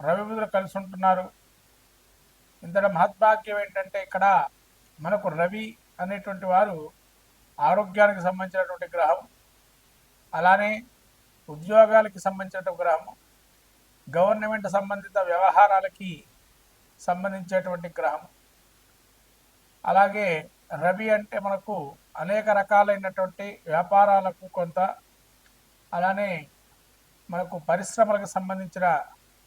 రవిబుధులు కలిసి ఉంటున్నారు. ఇంతటి మహద్భాగ్యం ఏంటంటే ఇక్కడ మనకు రవి అనేటువంటి వారు ఆరోగ్యానికి సంబంధించినటువంటి గ్రహం అలానే ఉద్యోగాలకి సంబంధించిన గ్రహం గవర్నమెంట్ సంబంధిత వ్యవహారాలకి సంబంధించేటువంటి గ్రహం. అలాగే రవి అంటే మనకు అనేక రకాలైనటువంటి వ్యాపారాలకు కొంత అలానే మనకు పరిశ్రమలకు సంబంధించిన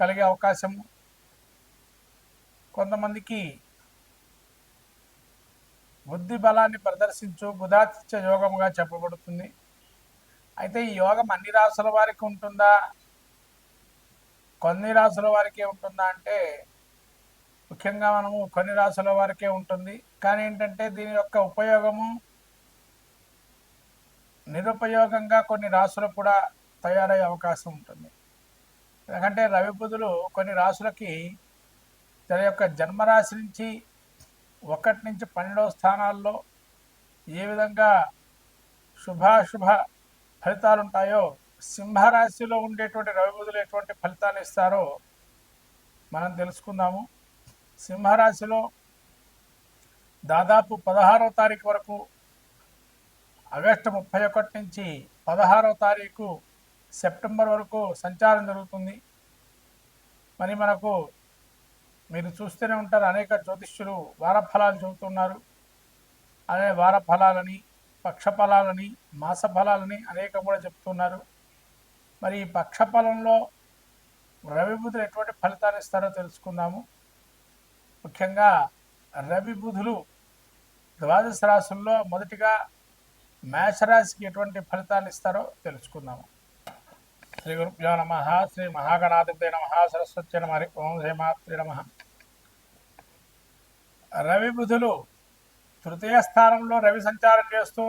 కలిగే అవకాశము కొంతమందికి బుద్ధి బలాన్ని ప్రదర్శించు బుధాతిత్య యోగముగా చెప్పబడుతుంది. అయితే ఈ యోగం అన్ని రాసుల వారికి ఉంటుందా? కొన్ని రాసుల వారికే ఉంటుందా అంటే ముఖ్యంగా మనము కొన్ని రాసుల వారికే ఉంటుంది. కానీ ఏంటంటే దీని యొక్క ఉపయోగము నిరుపయోగంగా కొన్ని రాసులు కూడా తయారయ్యే అవకాశం ఉంటుంది. ఎందుకంటే రవి బుధులు కొన్ని రాసులకి తన యొక్క జన్మరాశి నుంచి ఒకటి నుంచి పన్నెండవ స్థానాల్లో ఏ విధంగా శుభాశుభ ఫలితాలు ఉంటాయో సింహరాశిలో ఉండేటువంటి రవి బుధులు ఎటువంటి ఫలితాలు ఇస్తారో మనం తెలుసుకుందాము. సింహరాశిలో దాదాపు పదహారవ తారీఖు వరకు ఆగస్టు ముప్పై ఒకటి నుంచి పదహారవ తారీఖు సెప్టెంబర్ వరకు సంచారం జరుగుతుంది. మరి మనకు మీరు చూస్తూనే ఉంటారు అనేక జ్యోతిష్యులు వారఫలాలు చెబుతున్నారు. అనే వారఫలాలని పక్షఫలాలని మాస ఫలాలని అనేక కూడా చెప్తున్నారు మరి ఈ పక్షఫలంలో రవి బుధులు ఎటువంటి ఫలితాలు ఇస్తారో తెలుసుకుందాము. ముఖ్యంగా రవి బుధులు ద్వాదశ రాశుల్లో మొదటిగా మేషరాశికి ఎటువంటి ఫలితాలు ఇస్తారో తెలుసుకుందాము. శ్రీ గురుభ్యో నమ శ్రీ మహాగణాధిపతి నమ సరస్వతి నమ ఓం శ్రీమాత్రి నమ రవి బుధులు తృతీయ స్థానంలో రవి సంచారం చేస్తూ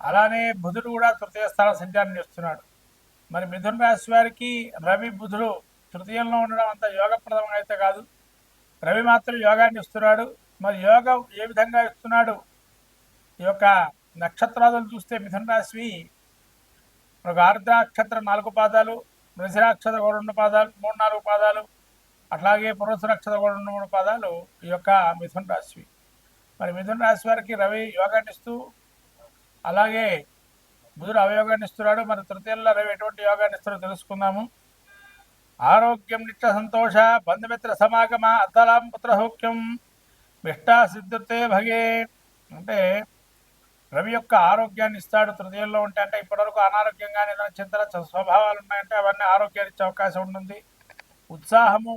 అలానే బుధుడు కూడా తృతీయ స్థానం సంచారం చేస్తున్నాడు. మరి మిథున రాశి వారికి రవి బుధుడు తృతీయంలో ఉండడం అంత యోగప్రదం అయితే కాదు. రవి మాత్రం యోగాన్ని ఇస్తున్నాడు. మరి యోగం ఏ విధంగా ఇస్తున్నాడు? ఈ యొక్క నక్షత్రాదులు చూస్తే మిథున రాశి ఒక నాలుగు పాదాలు మృషిరాక్షత్రం కూడా రెండు పాదాలు మూడు నాలుగు పాదాలు అట్లాగే పురుష కూడా రెండు మూడు పాదాలు ఈ యొక్క మిథున రాశి. మరి మిథున రాశి వారికి రవి యోగాన్నిస్తూ అలాగే బుధుడు అవయోగాన్ని ఇస్తున్నాడు. మరి తృతీయంలో రవి ఎటువంటి యోగాన్ని తెలుసుకుందాము. ఆరోగ్యం నిత్య సంతోష బంధుమిత్ర సమాగమ అద్దలాం పుత్ర సౌఖ్యం విష్టా సిద్ధుతే భగే. అంటే రవి యొక్క ఆరోగ్యాన్ని ఇస్తాడు తృతీయంలో ఉంటే అంటే ఇప్పటివరకు అనారోగ్యంగా ఏదైనా చింతన స్వభావాలు ఉన్నాయంటే అవన్నీ ఆరోగ్యాన్ని ఇచ్చే అవకాశం ఉంటుంది ఉత్సాహము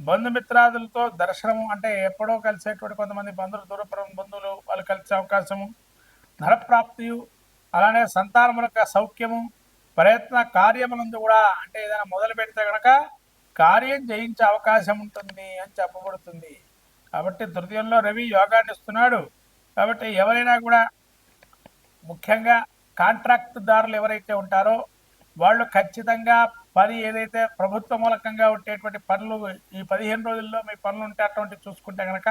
బంధుమిత్రాదులతో దర్శనము అంటే ఎప్పుడో కలిసేటువంటి కొంతమంది బంధువులు దూరపురం బంధువులు వాళ్ళు కలిసే అవకాశము. ధనప్రాప్తి అలానే సంతానములక సౌఖ్యము ప్రయత్న కార్యములందు కూడా అంటే ఏదైనా మొదలు పెడితే కనుక కార్యం జయించే అవకాశం ఉంటుంది అని చెప్పబడుతుంది. కాబట్టి తృతీయంలో రవి యోగాన్ని ఇస్తున్నాడు. కాబట్టి ఎవరైనా కూడా ముఖ్యంగా కాంట్రాక్ట్ దారులు ఎవరైతే ఉంటారో వాళ్ళు ఖచ్చితంగా పని ఏదైతే ప్రభుత్వ మూలకంగా ఉండేటువంటి పనులు ఈ పదిహేను రోజుల్లో మీ పనులు ఉంటే అటువంటి చూసుకుంటే కనుక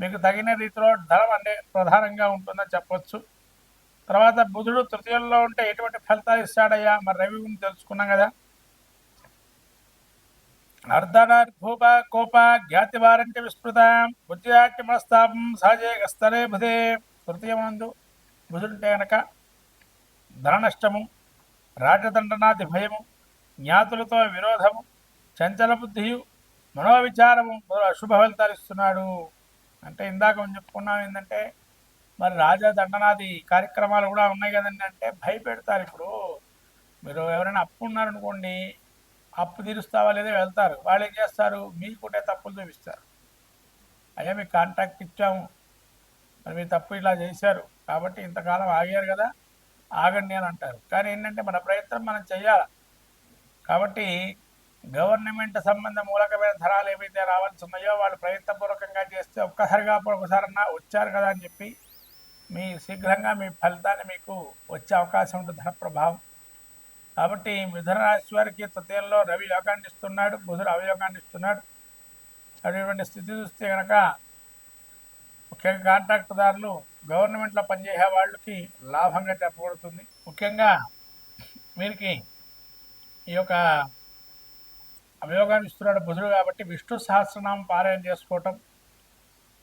మీకు తగిన రీతిలో ధనం అంటే ప్రధానంగా ఉంటుందని చెప్పవచ్చు తర్వాత బుధుడు తృతీయంలో ఉంటే ఎటువంటి ఫలితాలు ఇస్తాడయ్యా? మరి రవి గురించి తెలుసుకున్నాం కదా. అర్ధనార్ భూప కోప జ్ఞాతి వారంటి విస్మృత మనస్తాపం సహజే గస్తరే తృతీయం తృతీయమందు బుధుంటే గనక ధన నష్టము రాజదండనాది భయము జ్ఞాతులతో విరోధము చంచల బుద్ధియు మనోవిచారము మొదలు అశుభ ఫలితాలు ఇస్తున్నాడు. అంటే ఇందాక మేము చెప్పుకున్నాం ఏంటంటే మరి రాజా దండనాది కార్యక్రమాలు కూడా ఉన్నాయి కదండి అంటే భయపెడతారు ఇప్పుడు. మీరు ఎవరైనా అప్పు ఉన్నారనుకోండి అప్పు తీరుస్తావా లేదా వెళ్తారు. వాళ్ళు ఏం చేస్తారు? మీకుంటే తప్పులు చూపిస్తారు. అయ్యా మీకు కాంట్రాక్ట్ ఇచ్చాము. మరి మీరు తప్పు ఇలా చేశారు. కాబట్టి ఇంతకాలం ఆగారు కదా ఆగండి అని అంటారు. కానీ ఏంటంటే మన ప్రయత్నం మనం చేయాలి. కాబట్టి గవర్నమెంట్ సంబంధ మూలకమైన ధరాలు ఏవైతే రావాల్సి ఉన్నాయో వాళ్ళు ప్రయత్నపూర్వకంగా చేస్తే ఒక్కసారిగా ఒకసారన్నా వచ్చారు కదా అని చెప్పి మీ శీఘ్రంగా మీ ఫలితాన్ని మీకు వచ్చే అవకాశం ఉంటుంది ధన ప్రభావం కాబట్టి మిథున రాశి వారికి తృతీయంలో రవి యోగాన్ని ఇస్తున్నాడు బుధుడు అవయోగాన్ని ఇస్తున్నాడు. అటువంటి స్థితి చూస్తే కనుక ముఖ్యంగా కాంట్రాక్టుదారులు గవర్నమెంట్లో పనిచేసే వాళ్ళకి లాభంగా చెప్పబడుతుంది ముఖ్యంగా వీరికి ఈ యొక్క అభియోగాన్ని ఇస్తున్నాడు బుధుడు కాబట్టి విష్ణు సహస్రనామం పారాయణ చేసుకోవటం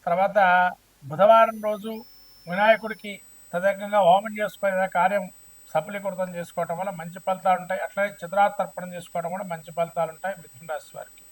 తర్వాత బుధవారం రోజు వినాయకుడికి తదేకంగా హోమం చేసుకునే కార్యం సఫలీకృతం చేసుకోవటం వల్ల మంచి ఫలితాలు ఉంటాయి. అట్లనే చిత్రాతర్పణం చేసుకోవడం కూడా మంచి ఫలితాలు ఉంటాయి మిథున రాశి వారికి.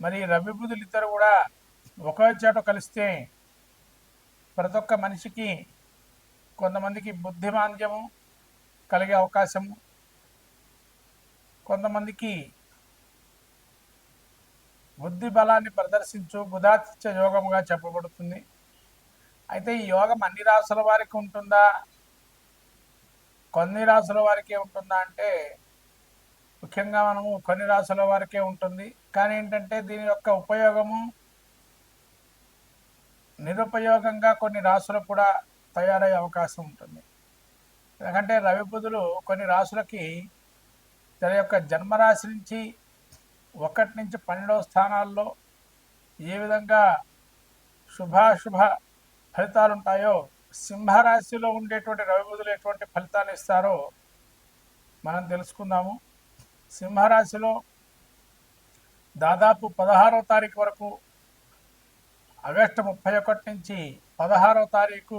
మరి రవి బుధులు ఇద్దరు కూడా ఒకే చోట కలిస్తే ప్రతి ఒక్క మనిషికి కొంతమందికి బుద్ధిమాంద్యము కలిగే అవకాశము. కొంతమందికి బుద్ధి బలాన్ని ప్రదర్శించు బుధాతిత్య యోగముగా చెప్పబడుతుంది. అయితే ఈ యోగం అన్ని రాసుల వారికి ఉంటుందా? కొన్ని రాసుల వారికే ఉంటుందా? అంటే ముఖ్యంగా మనము కొన్ని రాసుల వారికే ఉంటుంది. కానీ ఏంటంటే దీని యొక్క ఉపయోగము నిరుపయోగంగా కొన్ని రాసులు కూడా తయారయ్యే అవకాశం ఉంటుంది. ఎందుకంటే రవి బుధులు కొన్ని రాసులకి తన యొక్క జన్మరాశి నుంచి ఒకటి నుంచి పన్నెండవ స్థానాల్లో ఏ విధంగా శుభాశుభ ఫలితాలు ఉంటాయో సింహరాశిలో ఉండేటువంటి రవి బుధులు ఎటువంటి ఫలితాలు ఇస్తారో మనం తెలుసుకుందాము. సింహరాశిలో దాదాపు పదహారవ తారీఖు వరకు ఆగస్టు ముప్పై ఒకటి నుంచి పదహారవ తారీఖు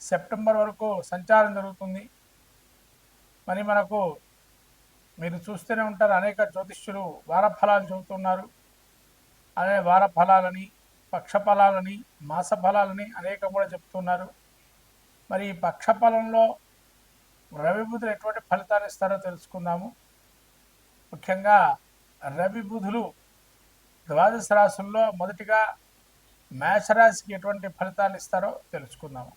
సెప్టెంబర్ వరకు సంచారం జరుగుతుంది. మరి మనకు మీరు చూస్తూనే ఉంటారు అనేక జ్యోతిష్యులు వార ఫలాలు చెబుతున్నారు. అనే వారఫలాలని పక్షఫలాలని పక్ష ఫలాలని మాస ఫలాలని అనేక కూడా చెప్తున్నారు మరి ఈ పక్ష ఫలంలో ఎటువంటి ఫలితాలు ఇస్తారో తెలుసుకుందాము. ముఖ్యంగా రవి బుధులు ద్వాదశ రాశుల్లో మొదటిగా మేషరాశికి ఎటువంటి ఫలితాలు ఇస్తారో తెలుసుకుందాము.